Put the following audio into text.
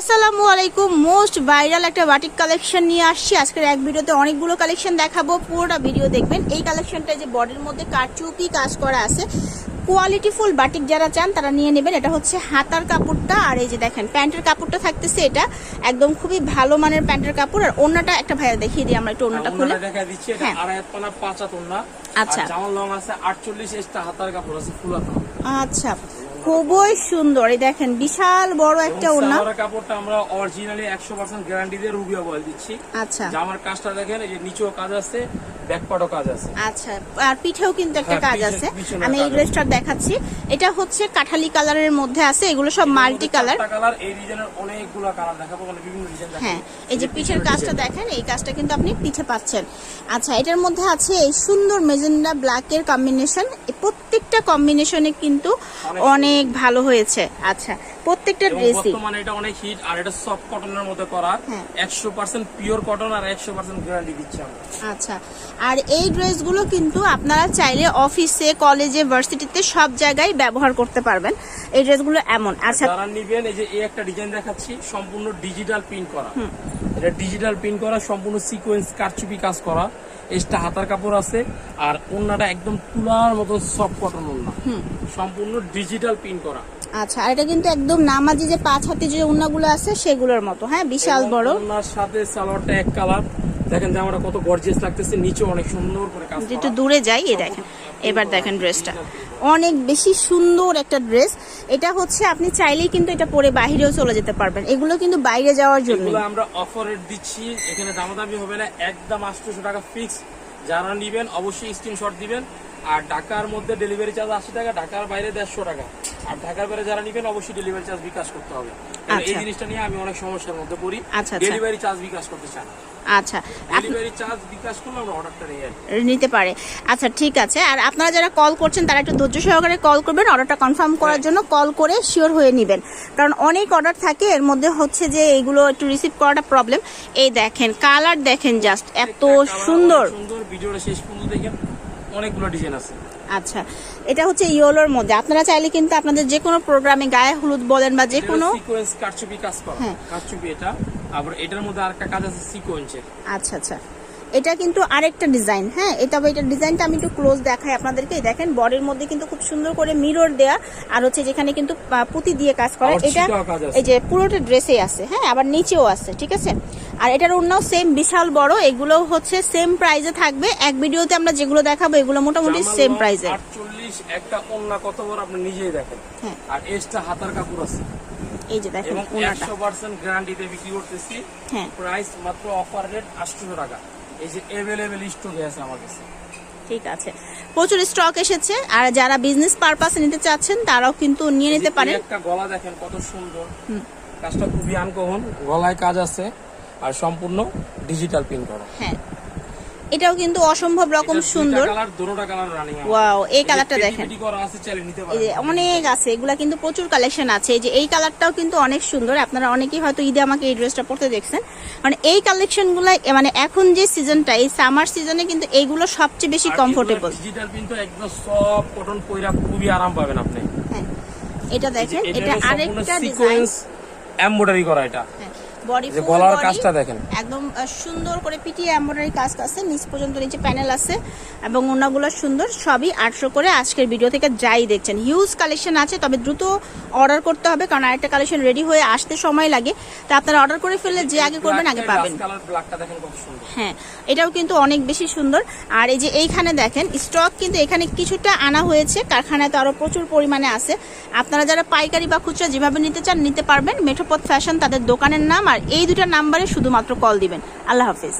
আসসালামু আলাইকুম। Most viral একটা বাটিক কালেকশন নিয়ে আসছি। আজকের এক ভিডিওতে অনেকগুলো কালেকশন দেখাবো। পুরোটা ভিডিও দেখবেন। এই কালেকশনটা যে বডির মধ্যে কারচুপি কাজ করা আছে কোয়ালিটি ফুল বাটিক যারা চান তারা নিয়ে নেবেন। এটা হচ্ছে হাতার কাপড়টা। আর এই যে দেখেন প্যান্টের কাপড়টা থাকতেছে এটা। একদম খুবই ভালো মানের প্যান্টের কাপড়। আর অন্যটা একটা ভাইয়া দেখিয়ে দিই আমরা একটু খুলে। এটা হ্যাঁ। হাত ওনা আচ্ছা। জামার লং আছে আটচল্লিশ এক্সট্রা হাতার কাপড় আছে ফুল আচ্ছা। খুবই সুন্দর। এই দেখেন বিশাল বড় একটা ওনা ওড়না কাপড়টা আমরা অরিজিনালি একশো পার্সেন্ট গ্যারান্টি দিয়ে রুবিয়া বল দিচ্ছি। আচ্ছা। জামার কাজটা দেখেন এই যে নিচেও কাজ আছে কাজ আছে। আচ্ছা আর পিঠেও কিন্তু একটা হ্যাঁ, কাজ আছে। আমি দেখাচ্ছি। এটা হচ্ছে কাঠালি কালারের মধ্যে আছে এগুলো সব মাল্টি কালার। কালার এই ডিজাইনের অনেকগুলো কালার দেখাবো মানে বিভিন্ন ডিজাইন হ্যাঁ এই যে পিঠের কাজটা দেখেন এই কাজটা কিন্তু আপনি পিঠে পাচ্ছেন। আচ্ছা এটার মধ্যে আছে এই সুন্দর মেজেন্ডা ব্ল্যাকের কম্বিনেশন প্রত্যেকটা কম্বিনেশনে কিন্তু অনেক ভালো হয়েছে। আচ্ছা প্রত্যেকটা ড্রেসই বর্তমানে এটা অনেক হিট আর এটা সফট কটনের মধ্যে করা। হ্যাঁ। একশো পার্সেন্ট পিওর কটন আর একশো পার্সেন্ট গ্যারান্টি দিচ্ছি আমরা। আচ্ছা। আর এই ড্রেসগুলো কিন্তু আপনারা চাইলে অফিসে কলেজে ভার্সিটিতে সব জায়গায় ব্যবহার করতে পারবেন। এই ড্রেসগুলো এমন। আচ্ছা। যারা নিবেন এই যে এই একটা ডিজাইন দেখাচ্ছি সম্পূর্ণ ডিজিটাল প্রিন্ট করা। এটা ডিজিটাল প্রিন্ট করা সম্পূর্ণ সিকোয়েন্স কারচুপি কাজ করা। এক্সট্রা হাতার কাপড় আছে আর ওন্নাটা একদম তুলার মতো সফট কটন ওন্না। সম্পূর্ণ ডিজিটাল প্রিন্ট করা। আচ্ছা আর এটা কিন্তু একদম নামাজি যে পাঁচ হাতে যে ওন্নাগুলো আছে সেগুলোর মতো হ্যাঁ? বিশাল বড়। ওন্নার সাথে সালোয়ারটা এক কালার দেখেন আমরা কত গর্জিয়াস লাগতেছে নিচে অনেক সুন্দর করে কাজ যেহেতু দূরে যাই এই দেখেন। এবার দেখেন ড্রেসটা অনেক বেশি সুন্দর একটা ড্রেস। এটা হচ্ছে আপনি চাইলেই কিন্তু এটা পরে বাইরেও চলে যেতে পারবেন। এগুলো কিন্তু বাইরে যাওয়ার জন্য আমরা অফার রেট দিচ্ছি। এখানে দামাদামি হবে না। একদম আটশোশো টাকা ফিক্স যারা নিবেন অবশ্যই স্ক্রিনশট দিবেন। আর ঢাকার মধ্যে ডেলিভারি চার্জ আশি টাকা, ঢাকার বাইরে দেড়শো টাকা। আর ঢাকার বাইরে যারা নিবেন অবশ্যই ডেলিভারি চার্জ বিকাশ করতে হবে। এই আচ্ছা। জিনিসটা নিয়ে আমি অনেক সমস্যার মধ্যে পড়ি। আচ্ছা, আচ্ছা। ডেলিভারি চার্জ বিকাশ করতে চান। আচ্ছা। ডেলিভারি চার্জ বিকাশ করলে আমরা অর্ডারটা নিতে পারে। আচ্ছা ঠিক আছে। আর আপনারা যারা কল করছেন তারা একটু ধৈর্য সহকারে কল করবেন অর্ডারটা কনফার্ম করার জন্য কল করে শিওর হয়ে নেবেন। কারণ অনেক অর্ডার থাকে এর মধ্যে হচ্ছে যে এইগুলো একটু রিসিভ করাটা প্রবলেম এই দেখেন কালার দেখেন জাস্ট এত সুন্দর। সুন্দর ভিডিওটা শেষ পর্যন্ত দেখেন। অনেকগুলো ডিজাইন আছে। আচ্ছা এটা হচ্ছে ইয়োলোর মধ্যে। আপনারা চাইলে কিন্তু আপনাদের যে কোনো প্রোগ্রামে গায়ে হলুদ বলেন বা যে কোনো সিকোয়েন্স কারচুপি কাজ করা। হ্যাঁ। কারচুপি এটা। আবার এটার মধ্যে আরেকটা কাজ আছে সিকোয়েন্সের আচ্ছা আচ্ছা। এটা কিন্তু আরেকটা ডিজাইন হ্যাঁ? এটা এটার ডিজাইনটা আমি একটু ক্লোজ দেখাই আপনাদেরকে। দেখেন বডির মধ্যে কিন্তু খুব সুন্দর করে মিরর দেয়া। আর হচ্ছে যেখানে কিন্তু পুঁতি দিয়ে কাজ করে। এটা। এই যে পুরোটা ড্রেসে আছে হ্যাঁ? আবার নিচেও আছে ঠিক আছে? আর এটার অন্যও সেম বিশাল বড় এগুলো হচ্ছে সেম প্রাইজে থাকবে। এক ভিডিওতে আমরা যেগুলো দেখাবো এগুলো মোটামুটি সেম প্রাইজে 48 একটা ওন্না কত বড় আপনি নিজেই দেখেন। হ্যাঁ। আর এক্সট্রা হাতার কাপড় আছে। এই যে দেখেন পার্সেন্ট গ্যারান্টিতে বিক্রি করতেছি। হ্যাঁ। প্রাইস মাত্র অফার রেট আটশো টাকা। এই যে অ্যাভেলেবেল স্টকে আছে আমার কাছে। ঠিক আছে। প্রচুর স্টক এসেছে। আর যারা বিজনেস পারপাসে নিতে চাচ্ছেন তারাও কিন্তু নিয়ে নিতে পারেন। একটা গলা দেখেন কত সুন্দর। কাজটা খুবই আনকমন। গলায় কাজ আছে। আর সম্পূর্ণ ডিজিটাল প্রিন্ট করা। হ্যাঁ। এটাও কিন্তু অসম্ভব রকম সুন্দর। ওয়াও এই কালারটা দেখেন। অনেক আছে এগুলা কিন্তু প্রচুর কালেকশন আছে। এই যে এই কালারটাও কিন্তু অনেক সুন্দর। আপনারা অনেকেই হয়তো ঈদে আমাকে এই ড্রেসটা পরতে দেখছেন। মানে এই কালেকশনগুলো মানে এখন যে সিজনটা এই সামার সিজনে কিন্তু এইগুলো সবচেয়ে বেশি কমফোর্টেবল ডিজিটাল প্রিন্ট একদম সব কটন পয়রা খুবই আরাম পাবেন আপনি। হ্যাঁ। এটা দেখেন এটা আরেকটা ডিজাইন এমব্রয়ডারি করা এটা। বডি গলার কাজটা দেখেন। একদম সুন্দর করে পিটিয়ে এমব্রয়ডারি কাজ আছে। নিচ পর্যন্ত নিচে প্যানেল আছে এবং ওনাগুলো সুন্দর। সবই আটশো করে আজকের ভিডিও থেকে যাই দেখছেন। হিউজ কালেকশন আছে তবে দ্রুত অর্ডার করতে হবে কারণ আরেকটা কালেকশন রেডি হয়ে আসতে সময় লাগে। তা আপনারা অর্ডার করে ফেললে যে আগে করবেন আগে পাবেন। হ্যাঁ এটাও কিন্তু অনেক বেশি সুন্দর। আর এই যে এইখানে দেখেন স্টক কিন্তু এখানে কিছুটা আনা হয়েছে। কারখানায় তো আরও প্রচুর পরিমাণে আছে। আপনারা যারা পাইকারি বা খুচরা যেভাবে নিতে চান নিতে পারবেন। মেঠোপথ ফ্যাশন তাদের দোকানের নাম আর এই দুটা নাম্বারে শুধুমাত্র কল দিবেন। আল্লাহ হাফিজ।